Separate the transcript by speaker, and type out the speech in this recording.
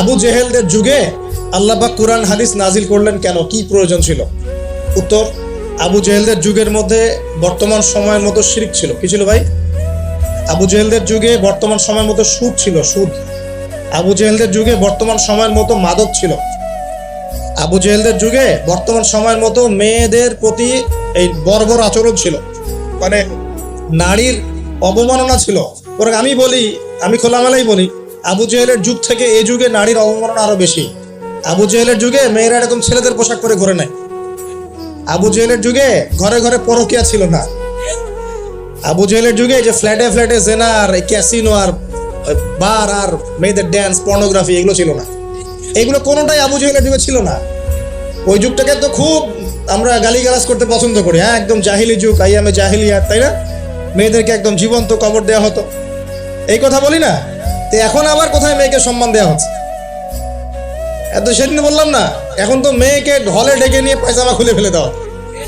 Speaker 1: আবু জেহেলদের যুগে আল্লাহ পাক কোরআন হাদিস নাজিল করলেন কেন? কি প্রয়োজন ছিল? উত্তর, আবু জেহেলদের যুগের মধ্যে বর্তমান সময়ের মতো শিরিক ছিল। কি ছিল ভাই? আবু জেহেলদের যুগে বর্তমান সময়ের মতো সুদ ছিল, সুদ। আবু জেহেলদের যুগে বর্তমান সময়ের মতো মাদক ছিল। আবু জেহেলদের যুগে বর্তমান সময়ের মতো মেয়েদের প্রতি এই বর্বর আচরণ ছিল। মানে নারীর অবমাননা ছিল। আমি বলি, আমি খোলামেলাই বলি আবু জেহেলের যুগ থেকে এই যুগে নারীর অবমাননা আরও বেশি। আবু জেহেলের যুগে মেয়েরা এরকম ছেলেদের পোশাক পরে ঘুরে নেয়। আবু জেহেলের যুগে ঘরে ঘরে পরকিয়া ছিল না। আবু জেহেলের যুগে যে ফ্ল্যাটে ফ্ল্যাটে জেনার ক্যাসিনো আর বার আর মেয়েদের ড্যান্স পর্নোগ্রাফি এগুলো ছিল না। এগুলো কোনোটাই আবু জেহেলের যুগে ছিল না। ওই যুগটাকে তো খুব আমরা গালিগালাজ করতে পছন্দ করি হ্যাঁ? একদম জাহিলি যুগ আইয়ামে জাহিলিয়াত, তাই না? মেয়েদেরকে একদম জীবন্ত কবর দেওয়া হতো। এই কথা বলি না? তো এখন আবার কোথায় মেয়েকে সম্মান দেওয়া হচ্ছে? এত সেদিন বললাম না, এখন তো মেয়েকে ঢলে ডেকে নিয়ে পায়জামা খুলে ফেলে দেওয়া